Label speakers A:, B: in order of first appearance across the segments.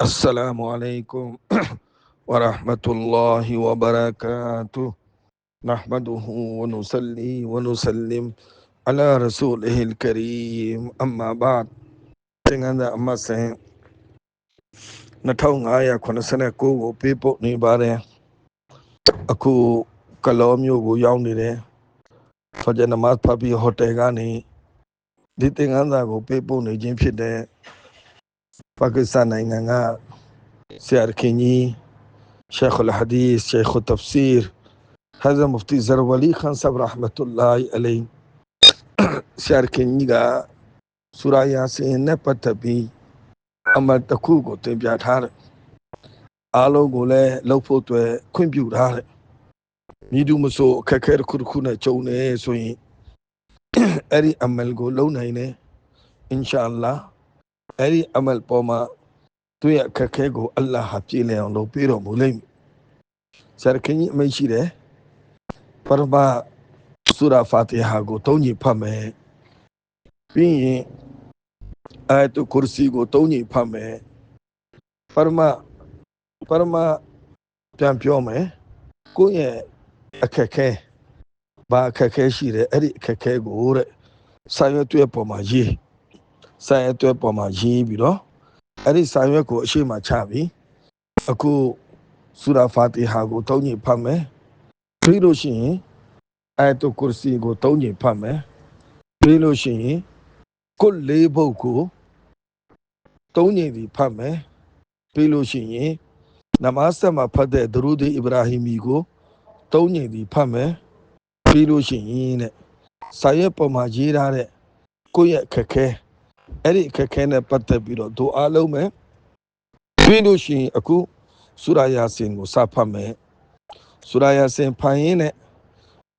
A: السلام عليكم ورحمة الله وبركاته نحمده ونصلي ونسلم على رسوله الكريم أما بعد သင်္ကန်းသာအမတ်ဆိုင်2589ကိုပေးပို့နေပါတယ်အခုကလောမျိုးကိုရောက်နေတယ်ဖဂျနမတ်ဖပီဟိုတယ်ကနေဒီသင်္ကန်းသာကိုပေးပို့နေခြင်းဖြစ်တဲ့ ပါကစ္စတန်နိုင်ငံကဆရာခင်ကြီး شيخ الحديث شيخ التفسير هذا مفتي زرولي خان صاحب رحمة الله عليه ဆရာခင်ကြီးကစူရာယာစင်နဲ့ပတ်သက်ပြီးအမတ်တစ်ခုကိုသင်ပြထားတယ်အားလုံးကိုလည်းလှုပ်ဖို့အတွက်ခွင့်ပြုထားတယ်မိသူမဆိုအခက်အခဲတစ်ခုတစ်ခုနဲ့ကြုံနေဆိုရင်အဲ့ဒီအမယ်ကိုလုံနိုင်တယ်အင်ရှာအလ္လာ အဲ့ဒီအမယ်ပေါ်မှာသူ့ရဲ့အခက်အခဲကိုအလ္လာဟာပြေလည်အောင်လုပ်ပေးတော်မူလိမ့်မယ်ဆရာခင်ကြီးအမိန့်ရှိတယ်ပရမစူရာဖာတီဟာကိုသုံးညဖတ်မယ်ပြီးရင်အာယတ်ကုရစီကိုသုံးညဖတ်မယ်ပရမပရမပြန်ပြောမယ်ကိုယ့်ရဲ့အခက်ခဲဘာအခက်ခဲရှိတယ်အဲ့ဒီအခက်ခဲကိုတဲ့စာရွက်တွေပေါ်မှာရေး စာရွက်တွေပေါ်မှာရေးပြီးတော့အဲ့ဒီစာရွက်ကိုအရှိမချပြီးအခုစူရာဖာတီဟာကိုသုံးညဖတ်မယ်ပြီးလို့ရှိရင်အာယတ်ကုရစီကိုသုံးညဖတ်မယ်ပြီးလို့ရှိရင်ကုတ်လေးဘုတ်ကိုသုံးညစီဖတ်မယ်ပြီးလို့ရှိရင်နမတ်ဆက်မှာဖတ်တဲ့ဒရူဒီအစ္စရာဟီမီကိုသုံးညစီဖတ်မယ်ပြီးလို့ရှိရင်တဲ့စာရွက်ပေါ်မှာရေးထားတဲ့ကိုယ့်ရဲ့အခက်ခဲ အဲ့ဒီအခက်ခဲနဲ့ပတ်သက်ပြီးတော့ဒူအားလုံးမယ်ပြီးလို့ရှိရင်အခုဆူရာယာစင်ကိုစဖတ်မယ်ဆူရာယာစင်ဖတ်ရင်းနဲ့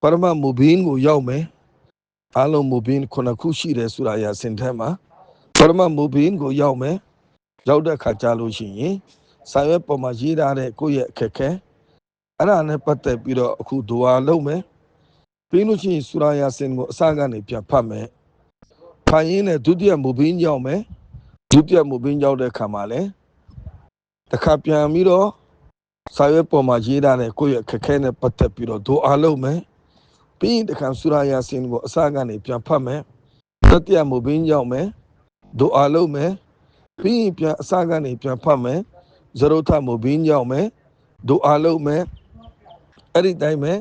A: ပရမမူဘင်းကိုရောက်မယ်အားလုံးမူဘင်းခုနှစ်ခုရှိတယ်ဆူရာယာစင်ထဲမှာပရမမူဘင်းကိုရောက်မယ်ရောက်တဲ့ခါကြလို့ရှိရင်စာရွက်ပေါ်မှာရေးထားတဲ့ကိုယ့်ရဲ့အခက်ခဲအဲ့ဒါနဲ့ပတ်သက်ပြီးတော့အခုဒူအားလုံးမယ်ပြီးလို့ရှိရင်ဆူရာယာစင်ကိုအစကနေပြန်ဖတ်မယ် ဖတ်ရင်းနဲ့ဒုတိယမူဘင်းရောက်မယ်ဒုတိယမူဘင်းရောက်တဲ့ခါမှာလည်းတစ်ခါပြန်ပြီးတော့စာရွက်ပေါ်မှာရေးထားတဲ့ကိုယ့်ရဲ့အခက်ခဲနဲ့ပတ်သက်ပြီးတော့ဒူအားလုံးမယ်ပြီးရင်တစ်ခါဆူရာယာစင်ကိုအစကနေပြန်ဖတ်မယ်တတိယမူဘင်းရောက်မယ်ဒူအားလုံးမယ်ပြီးရင်ပြန်အစကနေပြန်ဖတ်မယ်ဇရုထမူဘင်းရောက်မယ်ဒူအားလုံးမယ်အဲ့ဒီတိုင်းပဲ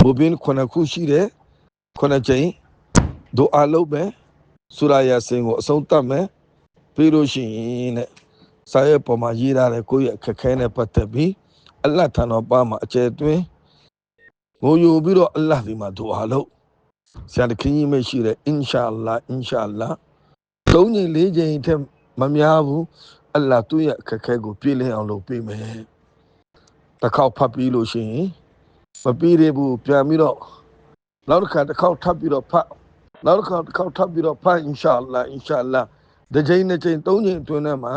A: မူဘင်းခုနှစ်ခုရှိတယ်ခုနှစ်ချိန်ဒူအားလုံးမယ် ဆူရာယာစင်ကိုအဆုံးသတ်မယ်ပြီးလို့ရှိရင်တဲ့စာရွက်ပေါ်မှာရေးထားတဲ့ကိုယ့်ရဲ့အခက်ခဲနဲ့ပတ်သက်ပြီးအလ္လာဟ်ထံတော်ပါမှာအကျယ်တွင်းငိုယူပြီးတော့အလ္လာဟ်ဒီမှာဒူအာလုပ်ဆရာတခင်ကြီးမရှိတဲ့အင်ရှာအလ္လာဟ်အင်ရှာအလ္လာဟ်သုံးချိန်လေးချိန်ထက်မများဘူးအလ္လာဟ်သူ့ရဲ့အခက်ခဲကိုပြည့်လင်းအောင်လုပ်ပေးမယ်တစ်ခေါက်ဖတ်ပြီးလို့ရှိရင်မပြီးသေးဘူးပြန်ပြီးတော့နောက်တစ်ခါတစ်ခေါက်ထပ်ပြီးတော့ဖတ် နောက်တစ်ခါတစ်ခေါက်ထပ်ပြီးတော့ဖတ်အင်ရှာအလ္လာဟ်အင်ရှာအလ္လာဟ်တစ်ချိန်နှစ်ချိန်သုံးချိန်အတွင်းထဲမှာ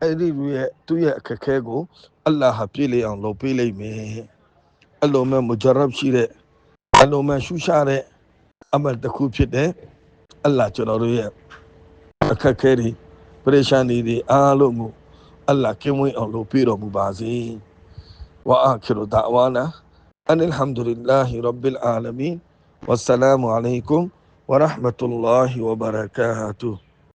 A: အဲ့ဒီလူရဲ့သူ့ရဲ့အခက်ခဲကိုအလ္လာဟ်ပြည့်လင်းအောင်လုပ်ပေးလိမ့်မယ်အလိုမဲ့မူဂျရပ်ရှိတဲ့အလိုမဲ့ရှုရှားတဲ့အမတ်တစ်ခုဖြစ်တဲ့အလ္လာဟ်ကျွန်တော်တို့ရဲ့အခက်ခဲတွေပရိရှာနေတွေအားလုံးကိုအလ္လာဟ်ကင်းဝေးအောင်လုပ်ပေးတော်မူပါစေဝါအာခိရဒါဝါနာအန်အလ်ဟမ်ဒူလ illah ရဘ်ဘီလ်အာလမင်ဝ السلام عليكم ورحمة الله وبركاته.